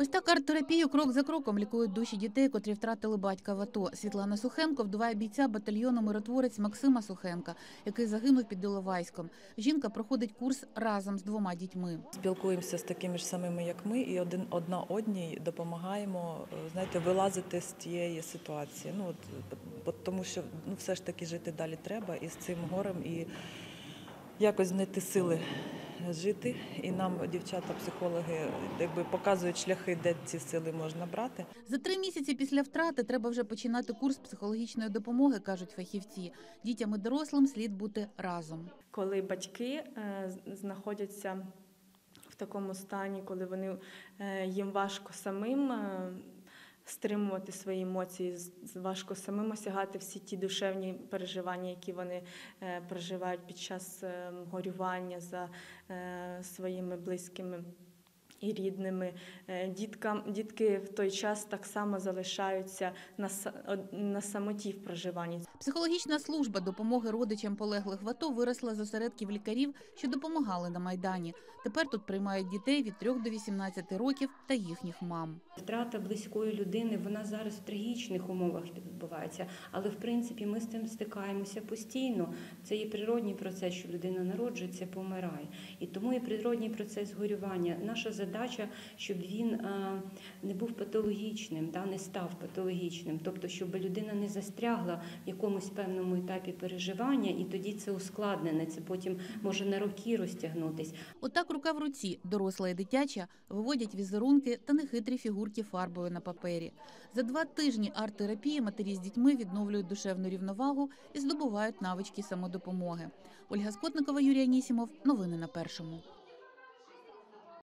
Ось так арт-терапію крок за кроком лікують душі дітей, котрі втратили батька в АТО. Світлана Сухенко вдуває бійця батальйону миротворець Максима Сухенка, який загинув під Іловайськом. Жінка проходить курс разом з двома дітьми. Спілкуємося з такими ж самими, як ми, і один одна одній допомагаємо е, знаєте, вилазити з тієї ситуації. Ну от тому, що ну все ж таки жити далі треба і з цим горем, і якось знайти сили жити. І нам дівчата-психологи якби показують шляхи, де ці сили можна брати. За три місяці після втрати треба вже починати курс психологічної допомоги, кажуть фахівці. Дітям і дорослим слід бути разом. коли батьки е, знаходяться в такому стані, коли вони е, їм важко самим е, стримувати свої емоції, важко самим осягати всі ті душевні переживання, які вони е, проживають під час е, горювання за е, своїми близькими. І рідними Е, діткам дітки в той час так само залишаються на на самоті в проживанні. Психологічна служба допомоги родичам полеглих в АТО виросла з осередків лікарів, що допомагали на майдані. Тепер тут приймають дітей від 3 до 18 років та їхніх мам. Втрата близької людини вона зараз в трагічних умовах відбувається, але в принципі ми з цим стикаємося постійно. Це є природній процес, що людина народжується, помирає. І тому є природній процес горювання. Наша задача, щоб він е, не був патологічним, да, не став патологічним, тобто, щоб людина не застрягла в якомусь певному етапі переживання, і тоді це ускладнене. Це потім може на роки розтягнутись. Отак рука в руці, доросла і дитяча, виводять візерунки та нехитрі фігурки фарбою на папері. За два тижні арт-терапії матері з дітьми відновлюють душевну рівновагу і здобувають навички самодопомоги. Ольга Скотникова, Юрій Анісімов. Новини на першому.